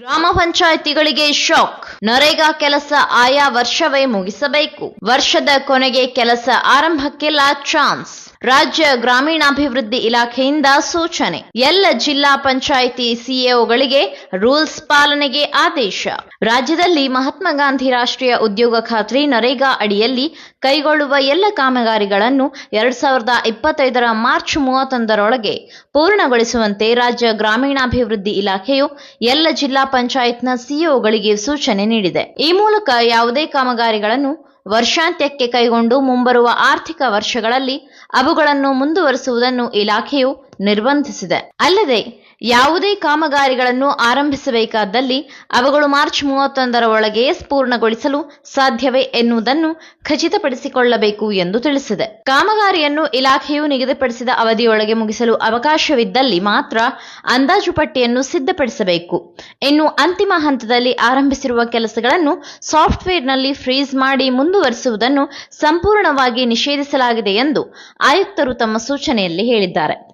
ಗ್ರಾಮ ಪಂಚಾಯಿತಿಗಳಿಗೆ ಶಾಕ್. ನರೇಗಾ ಕೆಲಸ ಆಯಾ ವರ್ಷವೇ ಮುಗಿಸಬೇಕು. ವರ್ಷದ ಕೊನೆಗೆ ಕೆಲಸ ಆರಂಭಕ್ಕೆಲ್ಲ ಚಾನ್ಸ್. ರಾಜ್ಯ ಗ್ರಾಮೀಣಾಭಿವೃದ್ಧಿ ಇಲಾಖೆಯಿಂದ ಸೂಚನೆ. ಎಲ್ಲ ಜಿಲ್ಲಾ ಪಂಚಾಯಿತಿ ಸಿಇಒಗಳಿಗೆ ರೂಲ್ಸ್ ಪಾಲನೆಗೆ ಆದೇಶ. ರಾಜ್ಯದಲ್ಲಿ ಮಹಾತ್ಮ ಗಾಂಧಿ ರಾಷ್ಟ್ರೀಯ ಉದ್ಯೋಗ ಖಾತ್ರಿ ನರೇಗಾ ಅಡಿಯಲ್ಲಿ ಕೈಗೊಳ್ಳುವ ಎಲ್ಲ ಕಾಮಗಾರಿಗಳನ್ನು ಎರಡ್ ಸಾವಿರದ ಇಪ್ಪತ್ತೈದರ ಮಾರ್ಚ್ ಮೂವತ್ತೊಂದರೊಳಗೆ ಪೂರ್ಣಗೊಳಿಸುವಂತೆ ರಾಜ್ಯ ಗ್ರಾಮೀಣಾಭಿವೃದ್ಧಿ ಇಲಾಖೆಯು ಎಲ್ಲ ಜಿಲ್ಲಾ ಪಂಚಾಯತ್ನ ಸಿಇಒಗಳಿಗೆ ಸೂಚನೆ ನೀಡಿದೆ. ಈ ಮೂಲಕ ಯಾವುದೇ ಕಾಮಗಾರಿಗಳನ್ನು ವರ್ಷಾಂತ್ಯಕ್ಕೆ ಕೈಗೊಂಡು ಮುಂಬರುವ ಆರ್ಥಿಕ ವರ್ಷಗಳಲ್ಲಿ ಅವುಗಳನ್ನು ಮುಂದುವರಿಸುವುದನ್ನು ಇಲಾಖೆಯು ನಿರ್ಬಂಧಿಸಿದೆ. ಅಲ್ಲದೆ ಯಾವುದೇ ಕಾಮಗಾರಿಗಳನ್ನು ಆರಂಭಿಸಬೇಕಾದಲ್ಲಿ ಅವುಗಳು ಮಾರ್ಚ್ ಮೂವತ್ತೊಂದರ ಒಳಗೆ ಪೂರ್ಣಗೊಳಿಸಲು ಸಾಧ್ಯವೇ ಎನ್ನುವುದನ್ನು ಖಚಿತಪಡಿಸಿಕೊಳ್ಳಬೇಕು ಎಂದು ತಿಳಿಸಿದೆ. ಕಾಮಗಾರಿಯನ್ನು ಇಲಾಖೆಯು ನಿಗದಿಪಡಿಸಿದ ಅವಧಿಯೊಳಗೆ ಮುಗಿಸಲು ಅವಕಾಶವಿದ್ದಲ್ಲಿ ಮಾತ್ರ ಅಂದಾಜು ಪಟ್ಟಿಯನ್ನು ಸಿದ್ಧಪಡಿಸಬೇಕು. ಇನ್ನು ಅಂತಿಮ ಹಂತದಲ್ಲಿ ಆರಂಭಿಸಿರುವ ಕೆಲಸಗಳನ್ನು ಸಾಫ್ಟ್ವೇರ್ನಲ್ಲಿ ಫ್ರೀಸ್ ಮಾಡಿ ಮುಂದುವರಿಸುವುದನ್ನು ಸಂಪೂರ್ಣವಾಗಿ ನಿಷೇಧಿಸಲಾಗಿದೆ ಎಂದು ಆಯುಕ್ತರು ತಮ್ಮ ಸೂಚನೆಯಲ್ಲಿ ಹೇಳಿದ್ದಾರೆ.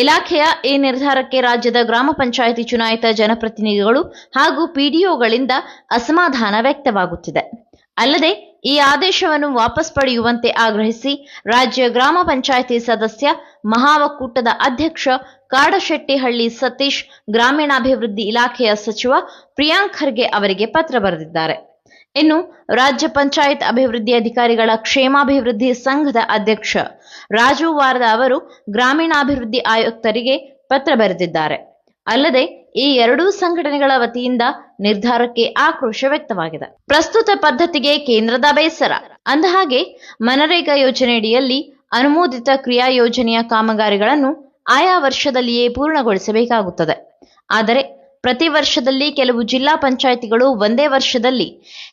ಇಲಾಖೆಯ ಈ ನಿರ್ಧಾರಕ್ಕೆ ರಾಜ್ಯದ ಗ್ರಾಮ ಪಂಚಾಯಿತಿ ಚುನಾಯಿತ ಜನಪ್ರತಿನಿಧಿಗಳು ಹಾಗೂ ಪಿಡಿಒಗಳಿಂದ ಅಸಮಾಧಾನ ವ್ಯಕ್ತವಾಗುತ್ತಿದೆ. ಅಲ್ಲದೆ, ಈ ಆದೇಶವನ್ನು ವಾಪಸ್ ಪಡೆಯುವಂತೆ ಆಗ್ರಹಿಸಿ ರಾಜ್ಯ ಗ್ರಾಮ ಪಂಚಾಯಿತಿ ಸದಸ್ಯ ಮಹಾವಕ್ಕೂಟದ ಅಧ್ಯಕ್ಷ ಕಾಡಶೆಟ್ಟಿಹಳ್ಳಿ ಸತೀಶ್, ಗ್ರಾಮೀಣಾಭಿವೃದ್ಧಿ ಇಲಾಖೆಯ ಸಚಿವ ಪ್ರಿಯಾಂಕ್ ಖರ್ಗೆ ಅವರಿಗೆ ಪತ್ರ ಬರೆದಿದ್ದಾರೆ. ಇನ್ನು ರಾಜ್ಯ ಪಂಚಾಯತ್ ಅಭಿವೃದ್ಧಿ ಅಧಿಕಾರಿಗಳ ಕ್ಷೇಮಾಭಿವೃದ್ಧಿ ಸಂಘದ ಅಧ್ಯಕ್ಷ ರಾಜು ವಾರದ ಅವರು ಗ್ರಾಮೀಣಾಭಿವೃದ್ಧಿ ಆಯುಕ್ತರಿಗೆ ಪತ್ರ ಬರೆದಿದ್ದಾರೆ. ಅಲ್ಲದೆ ಈ ಎರಡೂ ಸಂಘಟನೆಗಳ ವತಿಯಿಂದ ನಿರ್ಧಾರಕ್ಕೆ ಆಕ್ರೋಶ ವ್ಯಕ್ತವಾಗಿದೆ. ಪ್ರಸ್ತುತ ಪದ್ಧತಿಗೆ ಕೇಂದ್ರದ ಬೇಸರ. ಅಂದಹಾಗೆ, ಮನರೇಗಾ ಯೋಜನೆಯಡಿಯಲ್ಲಿ ಅನುಮೋದಿತ ಕ್ರಿಯಾ ಯೋಜನೆಯ ಕಾಮಗಾರಿಗಳನ್ನು ಆಯಾ ವರ್ಷದಲ್ಲಿಯೇ ಪೂರ್ಣಗೊಳಿಸಬೇಕಾಗುತ್ತದೆ. ಆದರೆ ಪ್ರತಿ ವರ್ಷದಲ್ಲಿ ಕೆಲವು ಜಿಲ್ಲಾ ಪಂಚಾಯಿತಿಗಳು ಒಂದೇ ವರ್ಷದಲ್ಲಿ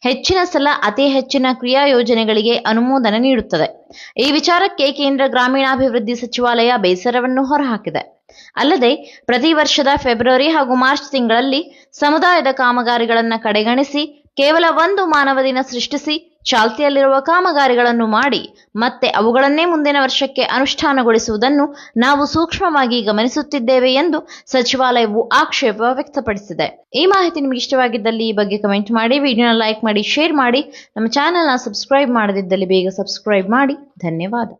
ಹೆಚ್ಚಿನ ಸಲ ಅತಿ ಹೆಚ್ಚಿನ ಕ್ರಿಯಾ ಯೋಜನೆಗಳಿಗೆ ಅನುಮೋದನೆ ನೀಡುತ್ತದೆ. ಈ ವಿಚಾರಕ್ಕೆ ಕೇಂದ್ರ ಗ್ರಾಮೀಣಾಭಿವೃದ್ಧಿ ಸಚಿವಾಲಯ ಬೇಸರವನ್ನು ಹೊರಹಾಕಿದೆ. ಅಲ್ಲದೆ, ಪ್ರತಿ ವರ್ಷದ ಫೆಬ್ರವರಿ ಹಾಗೂ ಮಾರ್ಚ್ ತಿಂಗಳಲ್ಲಿ ಸಮುದಾಯದ ಕಾಮಗಾರಿಗಳನ್ನು ಕಡೆಗಣಿಸಿ, ಕೇವಲ ಒಂದು ಮಾನವ ದಿನ ಸೃಷ್ಟಿಸಿ ಚಾಲ್ತಿಯಲ್ಲಿರುವ ಕಾಮಗಾರಿಗಳನ್ನು ಮಾಡಿ ಮತ್ತೆ ಅವುಗಳನ್ನೇ ಮುಂದಿನ ವರ್ಷಕ್ಕೆ ಅನುಷ್ಠಾನಗೊಳಿಸುವುದನ್ನು ನಾವು ಸೂಕ್ಷ್ಮವಾಗಿ ಗಮನಿಸುತ್ತಿದ್ದೇವೆ ಎಂದು ಸಚಿವಾಲಯವು ಆಕ್ಷೇಪ ವ್ಯಕ್ತಪಡಿಸಿದೆ. ಈ ಮಾಹಿತಿ ನಿಮಗೆ ಇಷ್ಟವಾಗಿದ್ದಲ್ಲಿ ಈ ಬಗ್ಗೆ ಕಮೆಂಟ್ ಮಾಡಿ, ವಿಡಿಯೋನ ಲೈಕ್ ಮಾಡಿ, ಶೇರ್ ಮಾಡಿ, ನಮ್ಮ ಚಾನೆಲ್ನ ಸಬ್ಸ್ಕ್ರೈಬ್ ಮಾಡದಿದ್ದಲ್ಲಿ ಬೇಗ ಸಬ್ಸ್ಕ್ರೈಬ್ ಮಾಡಿ. ಧನ್ಯವಾದ.